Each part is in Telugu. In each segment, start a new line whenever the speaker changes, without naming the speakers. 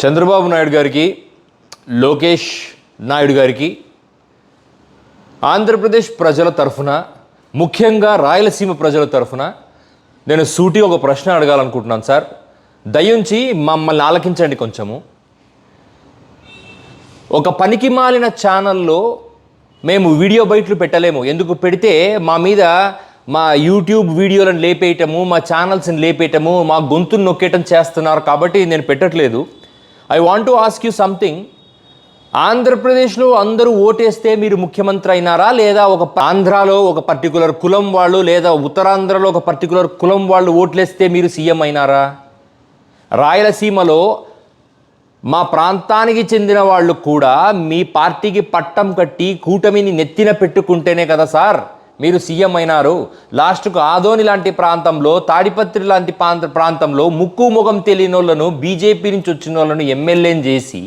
చంద్రబాబు నాయుడు గారికి లోకేష్ నాయుడు గారికి ఆంధ్రప్రదేశ్ ప్రజల తరఫున ముఖ్యంగా రాయలసీమ ప్రజల తరఫున నేను సూటి ఒక ప్రశ్న అడగాలనుకుంటున్నాను సార్. దయించి మమ్మల్ని ఆలకించండి కొంచెము. ఒక పనికి మాలిన ఛానల్లో మేము వీడియో బయట్లు పెట్టలేము. ఎందుకు పెడితే మా మీద మా యూట్యూబ్ వీడియోలను లేపేయటము మా ఛానల్స్ని లేపేయటము మా గొంతును నొక్కేయటం చేస్తున్నారు కాబట్టి నేను పెట్టట్లేదు. I want to ask you something. ఆంధ్రప్రదేశ్లో అందరూ ఓటేస్తే మీరు ముఖ్యమంత్రి అయినారా? లేదా ఒక ఆంధ్రాలో ఒక పర్టికులర్ కులం వాళ్ళు లేదా ఉత్తరాంధ్రలో ఒక పర్టికులర్ కులం వాళ్ళు ఓట్లేస్తే మీరు సీఎం అయినారా? రాయలసీమలో మా ప్రాంతానికి చెందిన వాళ్ళు కూడా మీ పార్టీకి పట్టం కట్టి కూటమిని నెత్తిన పెట్టుకుంటేనే కదా సార్. మీరు సీఎం అయినారు. లాస్ట్కు ఆదోని లాంటి ప్రాంతంలో తాడిపత్రి లాంటి ప్రాంత ప్రాంతంలో ముక్కు ముఖం తెలియని వాళ్ళను బీజేపీ నుంచి వచ్చిన వాళ్ళను ఎమ్మెల్యేని చేసి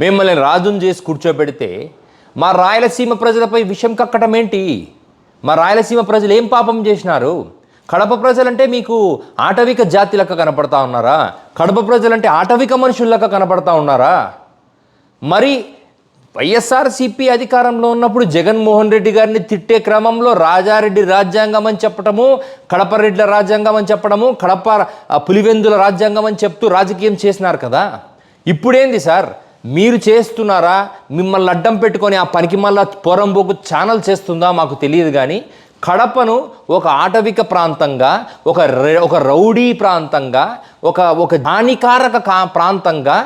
మిమ్మల్ని రాజును చేసి కూర్చోబెడితే మా రాయలసీమ ప్రజలపై విషం కక్కటం ఏంటి? మా రాయలసీమ ప్రజలు ఏం పాపం చేసినారు? కడప ప్రజలంటే మీకు ఆటవిక జాతి లెక్క కనపడతా ఉన్నారా? కడప ప్రజలంటే ఆటవిక మనుషుల్లాగా కనపడతా ఉన్నారా? మరి వైఎస్ఆర్సీపీ అధికారంలో ఉన్నప్పుడు జగన్మోహన్ రెడ్డి గారిని తిట్టే క్రమంలో రాజారెడ్డి రాజ్యాంగం అని చెప్పడము కడప రెడ్ల రాజ్యాంగం అని చెప్పడము కడప పులివెందుల రాజ్యాంగం అని చెప్తూ రాజకీయం చేసినారు కదా? ఇప్పుడేంది సార్? మీరు చేస్తున్నారా? మిమ్మల్ని అడ్డం పెట్టుకొని ఆ పనికి మళ్ళా పొరంబోకు ఛానల్ చేస్తుందా మాకు తెలియదు కానీ కడపను ఒక ఆటవిక ప్రాంతంగా ఒక ఒక రౌడీ ప్రాంతంగా ఒక ఒక హానికారక కా ప్రాంతంగా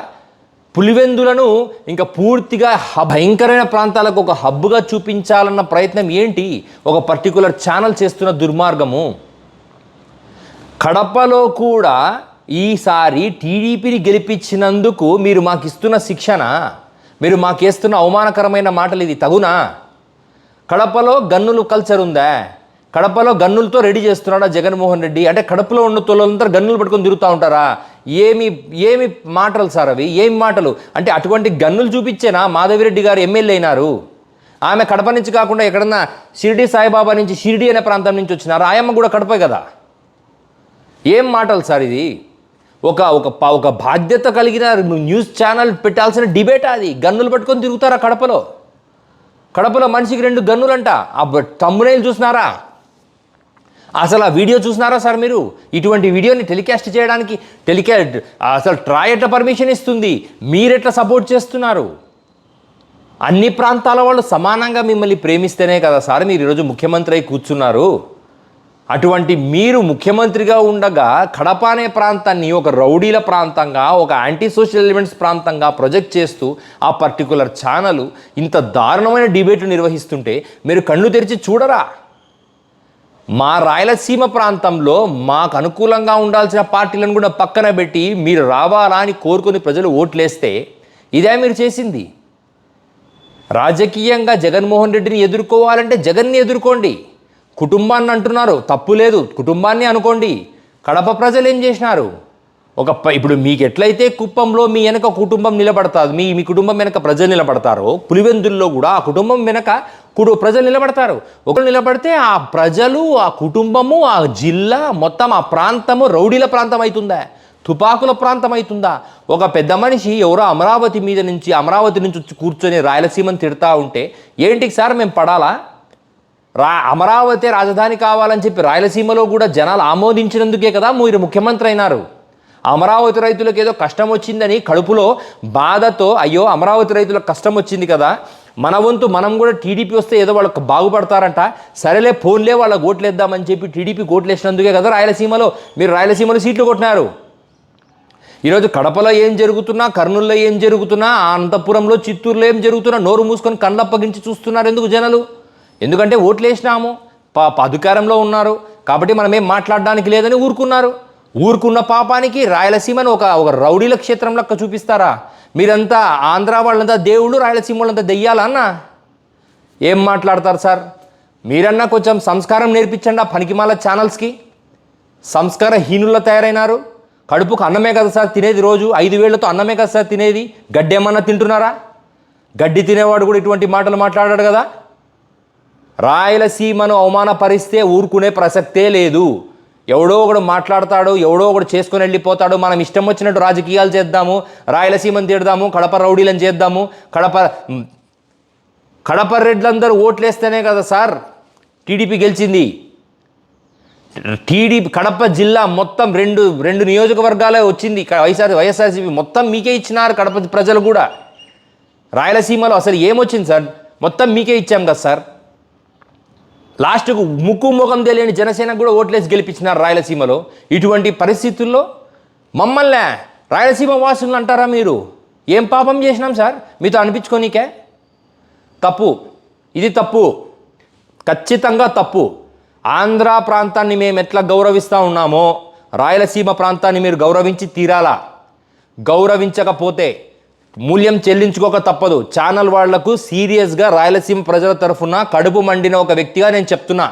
పులివెందులను ఇంకా పూర్తిగా భయంకరమైన ప్రాంతాలకు ఒక హబ్గా చూపించాలన్న ప్రయత్నం ఏంటి? ఒక పర్టికులర్ ఛానల్ చేస్తున్న దుర్మార్గము. కడపలో కూడా ఈసారి టీడీపీని గెలిపించినందుకు మీరు మాకు ఇస్తున్న శిక్షణ మీరు మాకేస్తున్న అవమానకరమైన మాటలు ఇది తగునా? కడపలో గన్నులు కల్చర్ ఉందా? కడపలో గన్నులతో రెడీ చేస్తున్నాడా జగన్మోహన్ రెడ్డి? అంటే కడపలో ఉన్న తోలంతా గన్నులు పట్టుకొని తిరుగుతూ ఉంటారా? ఏమి ఏమి మాటలు సార్ అవి? ఏమి మాటలు? అంటే అటువంటి గన్నులు చూపించేనా? మాధవిరెడ్డి గారు ఎమ్మెల్యే అయినారు. ఆమె కడప నుంచి కాకుండా ఎక్కడన్నా షిరిడి సాయిబాబా నుంచి షిరిడి అనే ప్రాంతం నుంచి వచ్చినారు? ఆయమ్మ కూడా కడపే కదా. ఏం మాటలు సార్ ఇది? ఒక ఒక ఒక బాధ్యత కలిగిన న్యూస్ ఛానల్ పెట్టాల్సిన డిబేట్ అది? గన్నులు పట్టుకొని తిరుగుతారా కడపలో? కడపలో మనిషికి రెండు గన్నులంట. ఆ తమ్మునేలు చూసినారా? అసలు ఆ వీడియో చూసినారా సార్ మీరు? ఇటువంటి వీడియోని టెలికాస్ట్ చేయడానికి టెలికా అసలు ట్రాయ్ ఎట్లా పర్మిషన్ ఇస్తుంది? మీరెట్లా సపోర్ట్ చేస్తున్నారు? అన్ని ప్రాంతాల వాళ్ళు సమానంగా మిమ్మల్ని ప్రేమిస్తేనే కదా సార్ మీరు ఈరోజు ముఖ్యమంత్రి అయి కూర్చున్నారు. అటువంటి మీరు ముఖ్యమంత్రిగా ఉండగా కడప అనే ప్రాంతాన్ని ఒక రౌడీల ప్రాంతంగా ఒక యాంటీ సోషల్ ఎలిమెంట్స్ ప్రాంతంగా ప్రొజెక్ట్ చేస్తూ ఆ పర్టికులర్ ఛానల్ ఇంత దారుణమైన డిబేట్ నిర్వహిస్తుంటే మీరు కళ్ళు తెరిచి చూడరా? మా రాయలసీమ ప్రాంతంలో మాకు అనుకూలంగా ఉండాల్సిన పార్టీలను కూడా పక్కన పెట్టి మీరు రావాలా అని కోరుకుని ప్రజలు ఓట్లేస్తే ఇదే మీరు చేసింది. రాజకీయంగా జగన్మోహన్ రెడ్డిని ఎదుర్కోవాలంటే జగన్ని ఎదుర్కోండి. కుటుంబాన్ని అంటున్నారు తప్పు లేదు కుటుంబాన్ని అనుకోండి. కడప ప్రజలు ఏం చేసినారు? ఒక ఇప్పుడు మీకు ఎట్లయితే కుప్పంలో మీ వెనక కుటుంబం నిలబడతారు మీ మీ కుటుంబం వెనక ప్రజలు నిలబడతారో పులివెందుల్లో కూడా ఆ కుటుంబం వెనక కుడు ప్రజలు నిలబడతారు. ఒకరు నిలబడితే ఆ ప్రజలు ఆ కుటుంబము ఆ జిల్లా మొత్తం ఆ ప్రాంతము రౌడీల ప్రాంతం అవుతుందా తుపాకుల ప్రాంతం అవుతుందా ఒక పెద్ద మనిషి ఎవరో అమరావతి మీద నుంచి అమరావతి నుంచి వచ్చి కూర్చొని రాయలసీమని తిడతా ఉంటే ఏంటికి సార్ మేము పడాలా? రా అమరావతి రాజధాని కావాలని చెప్పి రాయలసీమలో కూడా జనాలు ఆమోదించినందుకే కదా మీరు ముఖ్యమంత్రి అయినారు. అమరావతి రైతులకు ఏదో కష్టం వచ్చిందని కడుపులో బాధతో అయ్యో అమరావతి రైతులకు కష్టం వచ్చింది కదా మన వంతు మనం కూడా టీడీపీ వస్తే ఏదో వాళ్ళకి బాగుపడతారంట. సరేలే ఫోన్లే వాళ్ళకి ఓట్లేద్దామని చెప్పి టీడీపీ ఓట్లేసినందుకే కదా రాయలసీమలో. మీరు రాయలసీమలో సీట్లు కొట్టినారు. ఈరోజు కడపలో ఏం జరుగుతున్నా కర్నూలులో ఏం జరుగుతున్నా అనంతపురంలో చిత్తూరులో ఏం జరుగుతున్నా నోరు మూసుకొని కళ్ళప్పగించి చూస్తున్నారు ఎందుకు జనాలు? ఎందుకంటే ఓట్లు వేసినాము పా అధికారంలో ఉన్నారు. కాబట్టి మనం ఏం మాట్లాడడానికి లేదని ఊరుకున్నారు. ఊరుకున్న పాపానికి రాయలసీమను ఒక ఒక రౌడీల క్షేత్రం లెక్క చూపిస్తారా? మీరంతా ఆంధ్ర వాళ్ళంతా దేవుళ్ళు రాయలసీమ వాళ్ళంతా దెయ్యాలా ఏం మాట్లాడతారు సార్? మీరన్నా కొంచెం సంస్కారం నేర్పించండి ఆ పనికిమాల ఛానల్స్కి. సంస్కార హీనుల్లో తయారైనారు. కడుపుకు అన్నమే కదా సార్ తినేది రోజు. ఐదు వేళ్ళతో అన్నమే కదా సార్ తినేది. గడ్డి ఏమన్నా తింటున్నారా? గడ్డి తినేవాడు కూడా ఇటువంటి మాటలు మాట్లాడాడు కదా? రాయలసీమను అవమానపరిస్తే ఊరుకునే ప్రసక్తే లేదు. ఎవడో ఒకడు మాట్లాడతాడు ఎవడో ఒకడు చేసుకుని వెళ్ళిపోతాడు. మనం ఇష్టం వచ్చినట్టు రాజకీయాలు చేద్దాము రాయలసీమని తిడదాము కడప రౌడీలను చేద్దాము కడప కడప రెడ్లందరూ ఓట్లేస్తేనే కదా సార్ టీడీపీ గెలిచింది. టీడీపీ కడప జిల్లా మొత్తం రెండు రెండు నియోజకవర్గాలే వచ్చింది. వైఎస్ఆర్ వైఎస్ఆర్సీపీ మొత్తం మీకే ఇచ్చినారు కడప ప్రజలు కూడా. రాయలసీమలో అసలు ఏమొచ్చింది సార్? మొత్తం మీకే ఇచ్చాం కదా సార్. లాస్ట్కు ముక్కు ముఖం తెలియని జనసేనకు కూడా ఓట్లేసి గెలిపించినారు రాయలసీమలో. ఇటువంటి పరిస్థితుల్లో మమ్మల్ని రాయలసీమ వాసులు అంటారా మీరు? ఏం పాపం చేసినాం సార్? మీతో అనిపించుకోనీకే? తప్పు. ఇది తప్పు. ఖచ్చితంగా తప్పు. ఆంధ్ర ప్రాంతాన్ని మేము ఎట్లా గౌరవిస్తూ ఉన్నామో రాయలసీమ ప్రాంతాన్ని మీరు గౌరవించి తీరాలా? గౌరవించకపోతే మూల్యం చెల్లించుకోక తప్పదు. ఛానల్ వాళ్ళకు సీరియస్గా రాయలసీమ ప్రజల తరఫున కడుపు మండిన ఒక వ్యక్తిగా నేను చెప్తున్నా.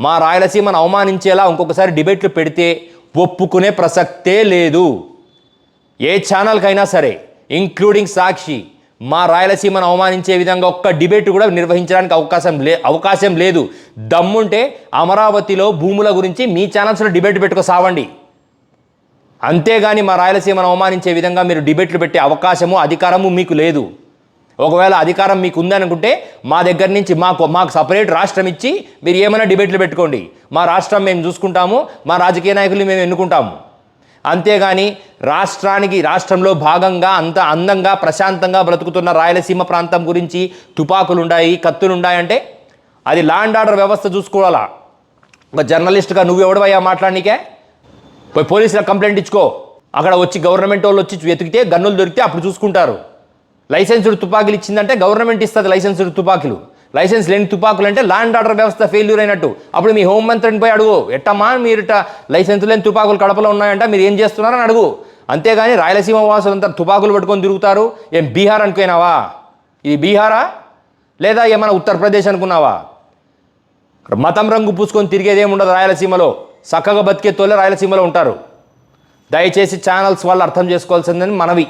మా రాయలసీమను అవమానించేలా ఇంకొకసారి డిబేట్లు పెడితే ఒప్పుకునే ప్రసక్తే లేదు. ఏ ఛానల్కైనా సరే ఇంక్లూడింగ్ సాక్షి మా రాయలసీమను అవమానించే విధంగా ఒక్క డిబేట్ కూడా నిర్వహించడానికి అవకాశం లే అవకాశం లేదు. దమ్ముంటే అమరావతిలో భూముల గురించి మీ ఛానల్స్లో డిబేట్ పెట్టుకో సావండి. అంతేగాని మా రాయలసీమను అవమానించే విధంగా మీరు డిబేట్లు పెట్టే అవకాశము అధికారము మీకు లేదు. ఒకవేళ అధికారం మీకు ఉందనుకుంటే మా దగ్గర నుంచి మాకు మాకు సపరేట్ రాష్ట్రం ఇచ్చి మీరు ఏమైనా డిబేట్లు పెట్టుకోండి. మా రాష్ట్రం మేము చూసుకుంటాము మా రాజకీయ నాయకుల్ని మేము ఎన్నుకుంటాము. అంతేగాని రాష్ట్రానికి రాష్ట్రంలో భాగంగా అంత అందంగా ప్రశాంతంగా బ్రతుకుతున్న రాయలసీమ ప్రాంతం గురించి తుపాకులు ఉన్నాయి కత్తులు ఉన్నాయి అంటే అది ల్యాండ్ ఆర్డర్ వ్యవస్థ చూసుకోవాలా? ఒక జర్నలిస్ట్గా నువ్వు ఎవడవయ్యా మాట్లాడనీకే? పోయి పోలీసులకు కంప్లైంట్ ఇచ్చుకో. అక్కడ వచ్చి గవర్నమెంట్ వాళ్ళు వచ్చి వెతికితే గన్నులు దొరికితే అప్పుడు చూసుకుంటారు. లైసెన్స్డ్ తుపాకులు ఇచ్చిందంటే గవర్నమెంట్ ఇస్తుంది లైసెన్స్డ్ తుపాకులు. లైసెన్స్ లేని తుపాకులు అంటే ల్యాండ్ ఆర్డర్ వ్యవస్థ ఫెయిల్యూర్ అయినట్టు. అప్పుడు మీ హోం మంత్రిని పోయి అడుగు ఎట్టమ్మా మీరు లైసెన్స్ లేని తుపాకులు కడపలో ఉన్నాయంట మీరు ఏం చేస్తున్నారని అడుగు. అంతేగాని రాయలసీమ వాసులంతా తుపాకులు పట్టుకొని తిరుగుతారు. ఏం బీహార్ అనుకున్నావా? ఇది బీహారా? లేదా ఏమైనా ఉత్తరప్రదేశ్ అనుకున్నావా? మతం రంగు పూసుకొని తిరిగేదేముండదు రాయలసీమలో. చక్కగా బతికే తోలే రాయలసీమలో ఉంటారు. దయచేసి ఛానల్స్ వాళ్ళు అర్థం చేసుకోవాల్సిందని మనవి.